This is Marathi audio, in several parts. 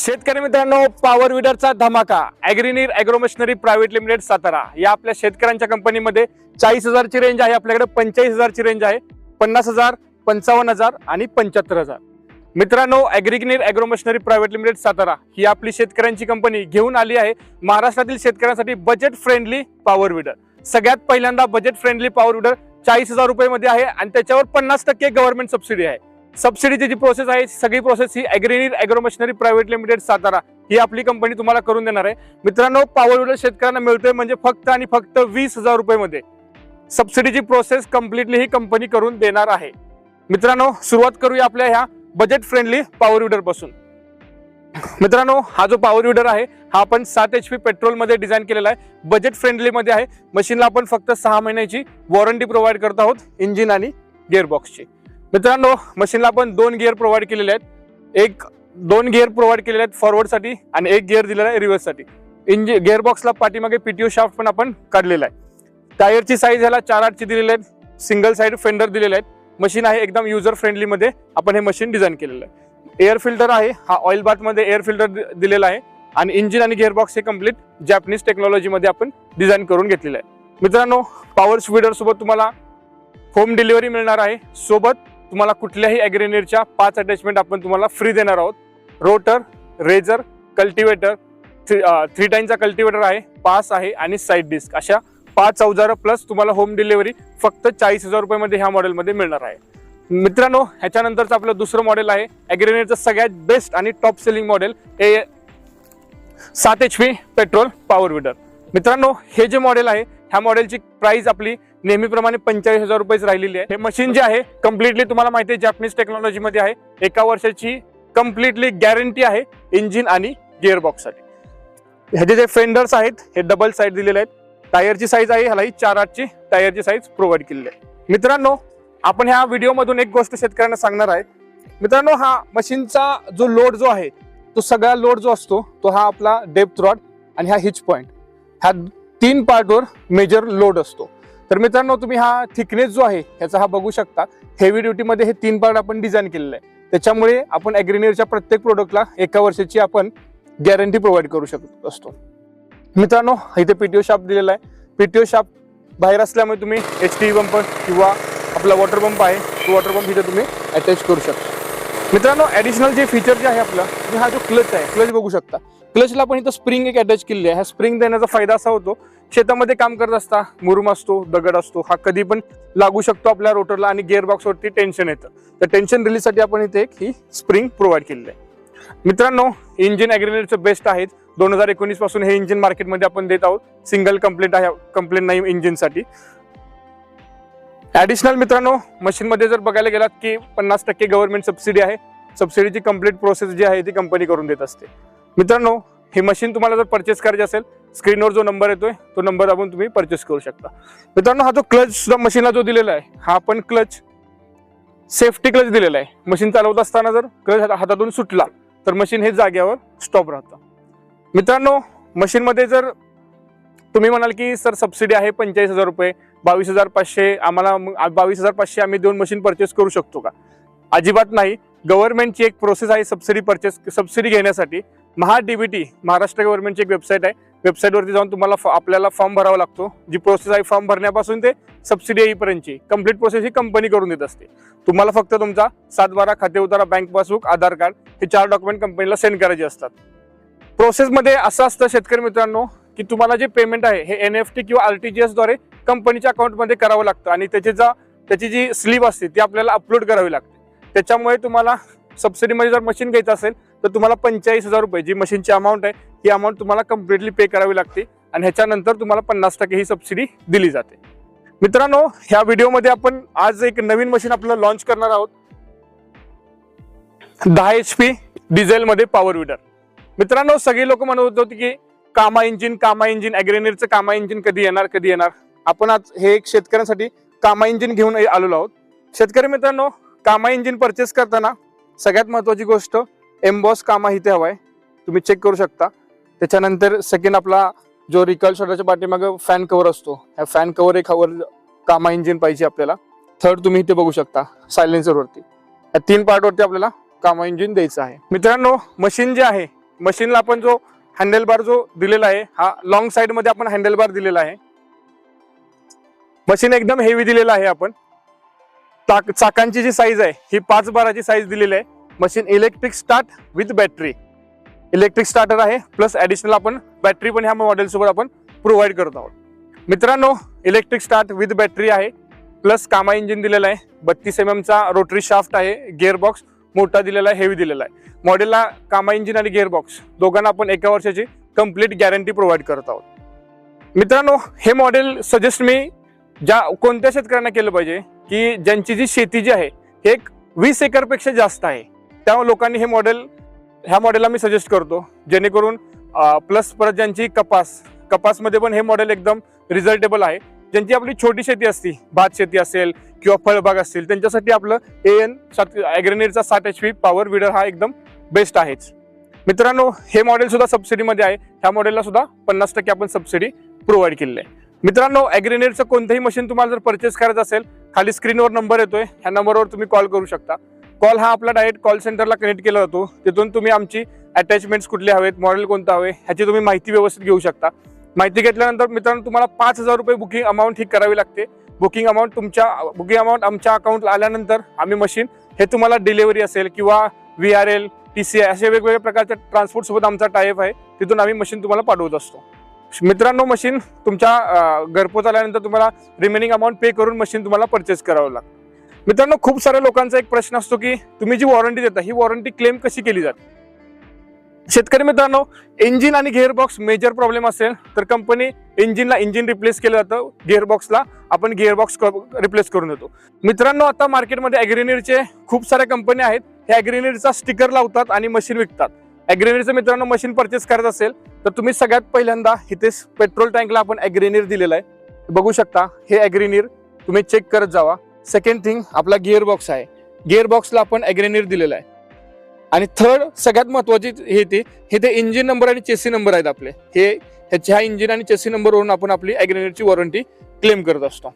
शेतकरी मित्रांनो पॉवर विडरचा धमाका. Agrineer agro machinery private limited Satara. या आपल्या शेतकऱ्यांच्या कंपनीमध्ये चाळीस हजारची रेंज आहे. आपल्याकडे पंचेचाळीस हजारची रेंज आहे. पन्नास हजार पंचावन्न हजार आणि पंच्याहत्तर हजार. मित्रांनो Agrineer agro machinery private limited Satara ही आपली शेतकऱ्यांची कंपनी घेऊन आली आहे. महाराष्ट्रातील शेतकऱ्यांसाठी बजेट फ्रेंडली पॉवर विडर सगळ्यात पहिल्यांदा बजेट फ्रेंडली पॉवर विडर चाळीस हजार रुपयेमध्ये आहे आणि त्याच्यावर पन्नास टक्के गव्हर्नमेंट सबसिडी आहे. सबसिडीची जी प्रोसेस आहे सगळी प्रोसेस ही Agrineer agro machinery private limited Satara ही आपली कंपनी तुम्हाला करून देणार आहे. मित्रांनो पावर विडर शेतकऱ्यांना मिळतोय म्हणजे फक्त आणि फक्त वीस हजार रुपयेमध्ये. सबसिडीची प्रोसेस कम्प्लिटली ही कंपनी करून देणार आहे. मित्रांनो सुरुवात करूया आपल्या ह्या बजेट फ्रेंडली पॉवर विडरपासून. मित्रांनो हा जो पॉवर विडर आहे हा आपण सात एच पी पेट्रोलमध्ये डिझाईन केलेला आहे. बजेट फ्रेंडली मध्ये आहे. मशीनला आपण फक्त सहा महिन्याची वॉरंटी प्रोव्हाइड करत आहोत इंजिन आणि गिअरबॉक्सची मित्रांनो मशीनला आपण दोन गिअर प्रोव्हाइड केलेले आहेत. एक दोन गिअर प्रोव्हाइड केलेले आहेत फॉरवर्डसाठी आणि एक गिअर दिलेला आहे रिव्हर्ससाठी इंजि गिअरबॉक्सला पाठीमागे पीटीओ शाफ्ट पण आपण काढलेला आहे. टायरची साईज ह्याला चार आठची दिलेली आहेत. सिंगल साईड फेंडर दिलेले आहेत. मशीन आहे एकदम युजर फ्रेंडलीमध्ये आपण हे मशीन डिझाईन केलेलं आहे. एअर फिल्टर आहे. हा ऑइल बाथमध्ये एअर फिल्टर दिलेला आहे. आणि इंजिन आणि गिअरबॉक्स हे कंप्लीट जॅपनीज टेक्नॉलॉजीमध्ये आपण डिझाईन करून घेतलेलं आहे. मित्रांनो पॉवर स्पीडरसोबत तुम्हाला होम डिलिव्हरी मिळणार आहे. सोबत तुम्हाला कुठल्याही ॲग्रेनेरच्या पाच अटॅचमेंट आपण तुम्हाला फ्री देणार आहोत. रोटर रेझर कल्टिवेटर थ्री टाईमचा कल्टिवेटर आहे पास आहे आणि साईड डिस्क अशा पाच अवजारं प्लस तुम्हाला होम डिलिव्हरी फक्त चाळीस हजार रुपयामध्ये ह्या मॉडेलमध्ये मिळणार आहे. मित्रांनो ह्याच्यानंतरचं आपलं दुसरं मॉडेल आहे. ॲग्रेनेरचं सगळ्यात बेस्ट आणि टॉप सेलिंग मॉडेल हे सात H P petrol power weeder मित्रांनो हे जे मॉडेल आहे ह्या मॉडेलची प्राईज आपली नेहमीप्रमाणे पंचेचाळीस हजार रुपयेच राहिलेली आहे. हे मशीन जे आहे कम्प्लिटली तुम्हाला माहिती आहे जॅपनीज टेक्नॉलॉजीमध्ये आहे. एका वर्षाची कम्प्लिटली गॅरंटी आहे इंजिन आणि गिअरबॉक्ससाठी ह्याचे जे फेंडर्स आहेत हे डबल साईड दिलेले आहेत. टायरची साईज आहे ह्याला ही चार आठची टायरची साईज प्रोव्हाइड केलेली आहे. मित्रांनो आपण ह्या व्हिडिओमधून एक गोष्ट शेतकऱ्यांना सांगणार आहे. मित्रांनो हा मशीनचा जो लोड जो आहे तो सगळा लोड जो असतो तो हा आपला डेप्थ रॉड आणि हा हिच पॉईंट ह्या तीन पार्टवर मेजर लोड असतो. तर मित्रांनो तुम्ही हा थिकनेस जो आहे ह्याचा हा बघू शकता. हेवी ड्युटीमध्ये हे तीन पार्ट आपण डिझाईन केलेलं आहे. त्याच्यामुळे आपण अॅग्रिनियरच्या प्रत्येक प्रोडक्टला एका वर्षाची आपण गॅरंटी प्रोव्हाइड करू शकत असतो. मित्रांनो इथे पीटीओ शाप दिलेला आहे. पीटीओ शाप बाहेर असल्यामुळे तुम्ही एच टी पंप किंवा आपला वॉटर पंप आहे तो वॉटर पंप इथे तुम्ही अटॅच करू शकता. मित्रांनो ॲडिशनल जे फीचर जे आहे आपलं तुम्ही हा जो क्लच आहे क्लच बघू शकता. क्लचला पण इथं स्प्रिंग एक अटॅच केलेली आहे. ह्या स्प्रिंग देण्याचा फायदा असा होतो शेतामध्ये काम करत असता मुरुम असतो दगड असतो हा कधी पण लागू शकतो आपल्या रोटरला आणि गिअरबॉक्सवरती टेन्शन येतं. तर टेन्शन रिलीजसाठी आपण इथे एक ही स्प्रिंग प्रोव्हाइड केलेली आहे. मित्रांनो इंजिन अॅग्रिनेटचं बेस्ट आहेत. दोन हजार एकोणीसपासून हे इंजिन मार्केटमध्ये आपण देत आहोत. सिंगल कंप्लेंट आहे कंप्लेंट नाही इंजिनसाठी ऍडिशनल मित्रांनो मशीनमध्ये जर बघायला गेलात की पन्नास टक्के गव्हर्नमेंट सबसिडी आहे. सबसिडीची कंप्लीट प्रोसेस जी आहे ती कंपनी करून देत असते. मित्रांनो हे मशीन तुम्हाला जर परचेस करायचे असेल स्क्रीनवर जो नंबर येतोय तो नंबर आपण तुम्ही परचेस करू शकता. मित्रांनो हा जो क्लच सुद्धा मशीनला जो दिलेला आहे हा आपण क्लच सेफ्टी क्लच दिलेला आहे. मशीन चालवत असताना जर क्लच हातातून सुटला तर मशीन हे जाग्यावर स्टॉप राहतं. मित्रांनो मशीनमध्ये जर तुम्ही म्हणाल की सर सबसिडी आहे पंचेचाळीस हजार रुपये बावीस हजार पाचशे आम्हाला बावीस हजार पाचशे आम्ही दोन मशीन परचेस करू शकतो का? अजिबात नाही. गव्हर्नमेंटची एक प्रोसेस आहे सबसिडी परचेस सबसिडी घेण्यासाठी. महा डीबीटी महाराष्ट्र गव्हर्नमेंटची एक वेबसाईट आहे. वेबसाईटवरती जाऊन तुम्हाला आपल्याला फॉर्म भरावा लागतो. जी प्रोसेस आहे फॉर्म भरण्यापासून ते सबसिडी येईपर्यंतची. कंप्लीट प्रोसेस ही कंपनी करून देत असते. तुम्हाला फक्त तुमचा सातबारा खाते उतारा बँक पासबुक आधार कार्ड हे चार डॉक्युमेंट कंपनीला सेंड करायचे असतात. प्रोसेसमध्ये असं असतं शेतकरी मित्रांनो की तुम्हाला जे पेमेंट आहे हे एन एफ टी किंवा आर टी जी एसद्वारे कंपनीच्या अकाउंटमध्ये करावं लागतं. आणि त्याची जा त्याची जी स्लिप असते ती आपल्याला अपलोड करावी लागते. त्याच्यामुळे तुम्हाला सबसिडीमध्ये जर मशीन घ्यायचं असेल तर तुम्हाला पंचेचाळीस हजार रुपये जी मशीनची अमाऊंट आहे ही अमाऊंट तुम्हाला कम्प्लिटली पे करावी लागते आणि ह्याच्यानंतर तुम्हाला पन्नास टक्के ही सबसिडी दिली जाते. मित्रांनो ह्या व्हिडिओमध्ये आपण आज एक नवीन मशीन आपलं लॉन्च करणार आहोत. दहा एच पी डिझेलमध्ये पॉवर विडर मित्रांनो सगळे लोक म्हणत होते की कामा इंजिन कामा इंजिन अॅग्रेनियरचं कामा इंजिन कधी येणार कधी येणार? आपण आज हे एक शेतकऱ्यांसाठी कामा इंजिन घेऊन आलेलो आहोत. शेतकरी मित्रांनो कामा इंजिन परचेस करताना सगळ्यात महत्वाची गोष्ट एम्बॉस कामा इथे आहे तुम्ही चेक करू शकता. त्याच्यानंतर सेकंड आपला जो रिकल शॉटाच्या पाठीमागे फॅन कव्हर असतो. ह्या फॅन कव्हर एक हवर कामा इंजिन पाहिजे आपल्याला. थर्ड तुम्ही इथे बघू शकता सायलेन्सरवरती या तीन पार्टवरती आपल्याला कामा इंजिन द्यायचं आहे. मित्रांनो मशीन जे आहे मशीनला आपण जो हँडल बार जो दिलेला आहे हा लॉंग साईडमध्ये आपण हँडल बार दिलेला आहे. मशीन एकदम हेवी दिलेला आहे आपण. चाक- चाकांची जी साईज आहे ही पाच बाराची साईज दिलेली आहे. Machine electric start with battery electric starter आहे प्लस ॲडिशनल आपण बॅटरी पण ह्या मॉडेलसोबत आपण प्रोव्हाइड करत आहोत. मित्रांनो इलेक्ट्रिक स्टार्ट विथ बॅटरी आहे प्लस कामा इंजिन दिलेलं आहे बत्तीस एम एमचा रोटरी शाफ्ट आहे गिअर बॉक्स मोठा दिलेला आहे हेवी दिलेला आहे. मॉडेलला कामा इंजिन आणि गिअर बॉक्स दोघांना आपण एका वर्षाची कंप्लीट गॅरंटी प्रोव्हाइड करत आहोत. मित्रांनो हे मॉडेल सजेस्ट मी ज्या कोणत्या शेतकऱ्यांना केलं पाहिजे की ज्यांची जी शेती जी आहे हे एक वीस एकरपेक्षा जास्त आहे. त्या लोकांनी हे मॉडेल ह्या मॉडेलला मी सजेस्ट करतो जेणेकरून प्लस परत ज्यांची कपास कपासमध्ये पण हे मॉडेल एकदम रिझल्टेबल आहे. ज्यांची आपली छोटी शेती असती भात शेती असेल किंवा फळबाग असतील त्यांच्यासाठी आपलं ए एन सात ॲग्रेनेरचा सात एच पी पॉवर विडर हा एकदम बेस्ट आहेच. मित्रांनो हे मॉडेलसुद्धा सबसिडीमध्ये आहे. ह्या मॉडेलला सुद्धा पन्नास टक्के आपण सबसिडी प्रोव्हाइड केलेली आहे. मित्रांनो ॲग्रेनेरचं कोणतंही मशीन तुम्हाला जर परचेस करायचं असेल खाली स्क्रीनवर नंबर येतोय. ह्या नंबरवर तुम्ही कॉल करू शकता. कॉल हा आपला डायरेक्ट कॉल सेंटरला कनेक्ट केला जातो. तिथून तुम्ही आमची अटॅचमेंट्स कुठले हवेत मॉडेल कोणतं हवे ह्याची तुम्ही माहिती व्यवस्थित घेऊ शकता. माहिती घेतल्यानंतर मित्रांनो तुम्हाला पाच हजार रुपये बुकिंग अमाऊंट ही करावी लागते. बुकिंग अमाऊंट तुमच्या बुकिंग अमाऊंट आमच्या अकाउंटला आल्यानंतर आम्ही मशीन हे तुम्हाला डिलिव्हरी असेल किंवा V R L T C I असे वेगवेगळ्या प्रकारच्या ट्रान्सपोर्टसोबत आमचा टायप आहे. तिथून आम्ही मशीन तुम्हाला पाठवत असतो. मित्रांनो मशीन तुमच्या घरपोच आल्यानंतर तुम्हाला रिमेनिंग अमाऊंट पे करून मशीन तुम्हाला परचेस करावं लागतं. मित्रांनो खूप साऱ्या लोकांचा एक प्रश्न असतो की तुम्ही जी वॉरंटी देता ही वॉरंटी क्लेम कशी केली जाते? शेतकरी मित्रांनो इंजिन आणि गिअर बॉक्स मेजर प्रॉब्लेम असेल तर कंपनी इंजिनला इंजिन रिप्लेस केलं जातं गिअर बॉक्सला आपण गिअर बॉक्स रिप्लेस करून देतो. मित्रांनो आता मार्केटमध्ये अॅग्रेनिरचे खूप साऱ्या कंपन्या आहेत हे अॅग्रेनिरचा स्टिकर लावतात आणि मशीन विकतात. अॅग्रेनिरचं मित्रांनो मशीन परचेस करत असेल तर तुम्ही सगळ्यात पहिल्यांदा इथेच पेट्रोल टँकला आपण अॅग्रेनिर दिलेलं आहे. बघू शकता हे अॅग्रेनिर तुम्ही चेक करत जावा. सेकंड थिंग आपला गिअर बॉक्स आहे. गिअर बॉक्सला आपण अॅग्रेनिर दिलेला आहे. आणि थर्ड सगळ्यात महत्वाची हे ते हे ते इंजिन नंबर आणि चेसी नंबर आहेत आपले. हे ह्याच्या ह्या इंजिन आणि चेसी नंबरवरून आपण आपली अॅग्रेनिरची वॉरंटी क्लेम करत असतो.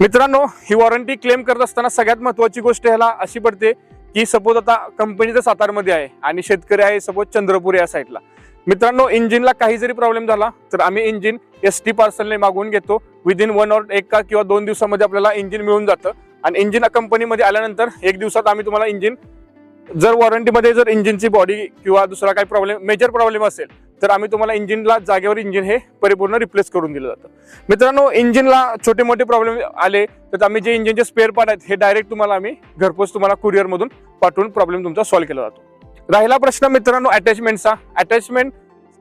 मित्रांनो ही वॉरंटी क्लेम करत असताना सगळ्यात महत्वाची गोष्ट ह्याला अशी पडते की सपोज आता कंपनी सातारमध्ये आहे आणि शेतकरी आहे सपोज चंद्रपूर या साईडला मित्रांनो इंजिनला काही जरी प्रॉब्लेम झाला तर आम्ही इंजिन एस टी पार्सलने मागवून घेतो. विदिन वन ऑर एक का किंवा दोन दिवसामध्ये आपल्याला इंजिन मिळून जातं. आणि इंजिन कंपनीमध्ये आल्यानंतर एक दिवसात आम्ही तुम्हाला इंजिन जर वॉरंटीमध्ये जर इंजिनची बॉडी किंवा दुसरा काही प्रॉब्लेम मेजर प्रॉब्लेम असेल तर आम्ही तुम्हाला इंजिनला जागेवर इंजिन हे परिपूर्ण रिप्लेस करून दिलं जातं. मित्रांनो इंजिनला छोटे मोठे प्रॉब्लेम आले तर आम्ही जे इंजिनचे स्पेअर पार्ट आहेत हे डायरेक्ट तुम्हाला आम्ही घरपोच तुम्हाला कुरिअरमधून पाठवून प्रॉब्लेम तुमचा सॉल्व्ह केला जातो. राहिला प्रश्न मित्रांनो अटॅचमेंटचा अटॅचमेंट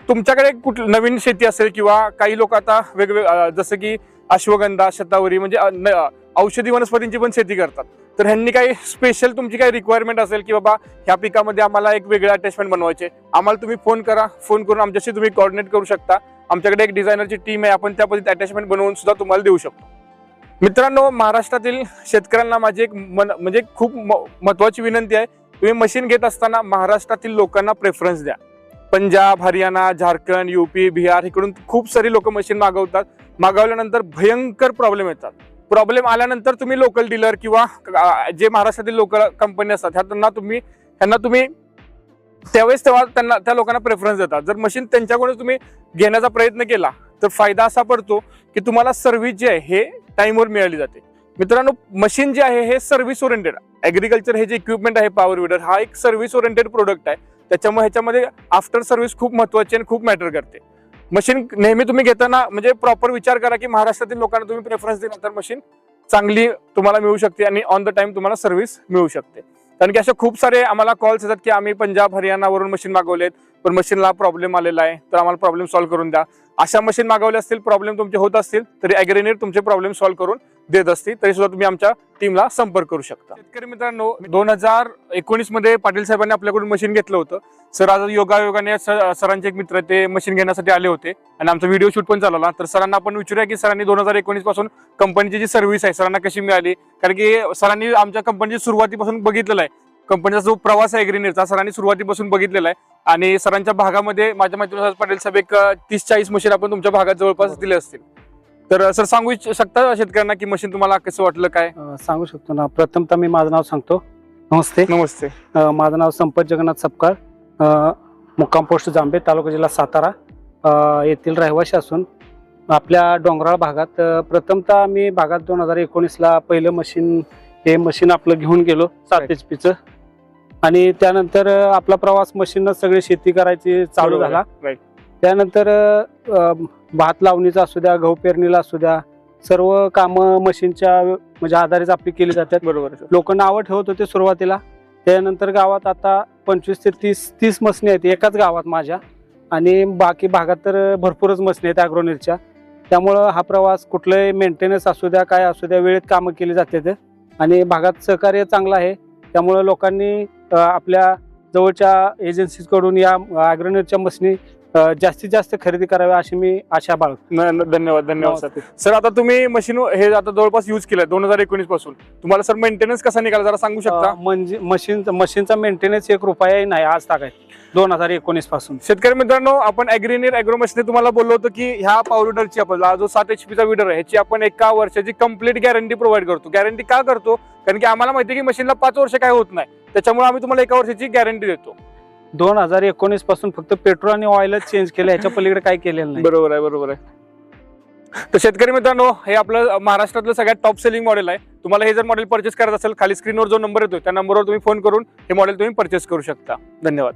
तुमच्याकडे कुठ नवीन शेती असेल किंवा काही लोक आता वेगवेग जसं की अश्वगंधा शतावरी म्हणजे न- औषधी वनस्पतींची पण शेती करतात. तर ह्यांनी काही स्पेशल तुमची काही रिक्वायरमेंट असेल की बाबा ह्या पिकामध्ये आम्हाला एक वेगळं अटॅचमेंट बनवायचे. आम्हाला तुम्ही फोन करा. फोन करून आमच्याशी तुम्ही कॉर्डिनेट करू शकता. आमच्याकडे एक डिझायनरची टीम आहे. आपण त्या पद्धतीत अटॅचमेंट बनवून सुद्धा तुम्हाला देऊ शकतो. मित्रांनो महाराष्ट्रातील शेतकऱ्यांना माझी एक मन म्हणजे खूप म- महत्वाची विनंती आहे. तुम्ही मशीन घेत असताना महाराष्ट्रातील लोकांना प्रेफरन्स द्या. पंजाब हरियाणा झारखंड युपी बिहार इकडून खूप सारी लोक मशीन मागवतात. मागवल्यानंतर भयंकर प्रॉब्लेम येतात. प्रॉब्लेम आल्यानंतर तुम्ही लोकल डीलर किंवा जे महाराष्ट्रातील लोकल कंपनी असतात ह्या त्यांना तुम्ही त्यांना तुम्ही त्यावेळेस तेव्हा त्यांना त्या लोकांना प्रेफरन्स देतात. जर मशीन त्यांच्याकडून तुम्ही घेण्याचा प्रयत्न केला तर फायदा असा पडतो की तुम्हाला सर्व्हिस जी आहे हे टाईमवर मिळाली जाते. मित्रांनो मशीन जे आहे हे सर्व्हिस ओरिएंटेड ॲग्रिकल्चर हे जे इक्विपमेंट आहे पॉवर विडर हा एक सर्व्हिस ओरिएंटेड प्रोडक्ट आहे. त्याच्यामुळे ह्याच्यामध्ये आफ्टर सर्व्हिस खूप महत्वाची आणि खूप मॅटर करते. मशीन नेहमी तुम्ही घेताना म्हणजे प्रॉपर विचार करा की महाराष्ट्रातील लोकांना तुम्ही प्रेफरन्स दिला तर मशीन चांगली तुम्हाला मिळू शकते आणि ऑन द टाइम तुम्हाला सर्व्हिस मिळू शकते. कारण की असे खूप सारे आम्हाला कॉल्स येतात की आम्ही पंजाब हरियाणावरून मशीन मागवलेत पण मशीनला प्रॉब्लेम आलेला आहे तर आम्हाला प्रॉब्लेम सॉल्व्ह करून द्या. अशा मशीन मागवल्या असतील प्रॉब्लेम तुमचे होत असतील तरी ॲग्रेनेट तुमचे प्रॉब्लेम सॉल्व्ह करून देत असते तरी सुद्धा तुम्ही आमच्या टीमला संपर्क करू शकता. शेतकरी मित्रांनो दोन हजार एकोणीसमध्ये पाटील साहेबांनी आपल्याकडून मशीन घेतलं होतं. सर आज योगायोगाने सरांचे एक मित्र ते मशीन घेण्यासाठी आले होते. आणि आमचा व्हिडिओ शूट पण चालवला तर सरांना आपण विचारूया की सरांनी दोन हजार एकोणीसपासून कंपनीची जी सर्व्हिस आहे सरांना कशी मिळाली? कारण की सरांनी आमच्या कंपनीची सुरुवातीपासून बघितलेलं आहे. कंपनीचा जो प्रवास आहे ग्रीनरचा सरांनी सुरुवातीपासून बघितलेला आहे. आणि सरांच्या भागामध्ये माझ्या मैत्रिणी पाटील साहेब एक तीस चाळीस मशीन आपण तुमच्या भागात जवळपास दिले असतील. तर सर सांगू इच्छ- शकता शेतकऱ्यांना की मशीन तुम्हाला कसं वाटलं काय? सांगू शकतो ना. प्रथमतः मी माझं नाव सांगतो. नमस्ते. नमस्ते. माझं नाव संपत जगन्नाथ सपकाळ. मुक्काम पोस्ट जांबे तालुका जिल्हा सातारा. येथील रहिवासी असून आपल्या डोंगराळ भागात प्रथमतः मी भागात दोन हजार एकोणीसला पहिलं मशीन हे मशीन आपलं घेऊन गेलो सात. एच पीचं आणि त्यानंतर आपला प्रवास मशीननं सगळी शेती करायची चालू झाला. त्यानंतर भात लावणीचा असू द्या गहू पेरणीला असू द्या सर्व कामं मशीनच्या म्हणजे आधारित आपली केली जातात. बरोबर. लोक नावं ठेवत होते सुरुवातीला. त्यानंतर गावात आता पंचवीस ते तीस तीस मसनी आहेत एकाच गावात माझ्या. आणि बाकी भागात तर भरपूरच मसनी आहेत अॅग्रोनेटच्या त्यामुळं हा प्रवास कुठलंही मेंटेनन्स असू द्या काय असू द्या वेळेत कामं केली जातात आणि भागात सहकार्य चांगलं आहे. त्यामुळं लोकांनी आपल्या जवळच्या एजन्सीकडून या अॅग्रोनेटच्या मसनी अं, जास्तीत जास्त खरेदी कराव्या अशी मी आशा बाळगतो. न- न- धन्यवाद धन्यवाद सर सर आता तुम्ही मशीन हे आता जवळपास युज केलंय दोन हजार एकोणीसपासून. तुम्हाला सर मेंटेनन्स कसा निघाला जरा सांगू शकता? अं, म्हणजे मशीन मशीनचा मेंटेनन्स एक रुपयाही नाही आज तागाय दोन हजार एकोणीसपासून. शेतकरी मित्रांनो आपण अॅग्रिनियर अॅग्रोमशने तुम्हाला बोललो होतो की ह्या पॉवर विडरची आपला जो सात एच पीचा विडर आहे ह्याची आपण एका वर्षाची कंप्लीट गॅरंटी प्रोव्हाइड करतो. गॅरंटी का करतो? कारण की आम्हाला माहिती आहे की मशीनला पाच वर्ष काय होत नाही. त्याच्यामुळे आम्ही तुम्हाला एका वर्षाची गॅरंटी देतो. दोन हजार एकोणीसपासून फक्त पेट्रोल आणि ऑइलच चेंज केलं ह्याच्या पलीकडे काय केलेलं नाही. बरोबर आहे बरोबर आहे. तर शेतकरी मित्रांनो हे आपलं महाराष्ट्रातलं सगळ्यात टॉप सेलिंग मॉडेल आहे. तुम्हाला हे जर मॉडेल परचेस करायचं असेल खाली स्क्रीनवर जो नंबर येतो त्या नंबरवर तुम्ही फोन करून हे मॉडेल तुम्ही परचेस करू शकता. धन्यवाद.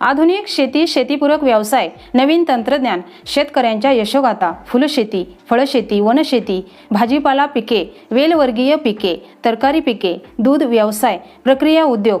आधुनिक शेती शेतीपूरक व्यवसाय नवीन तंत्रज्ञान शेतकऱ्यांच्या यशोगाथा फुलशेती फळशेती वनशेती भाजीपाला पिके वेलवर्गीय पिके तरकारी पिके दूध व्यवसाय प्रक्रिया उद्योग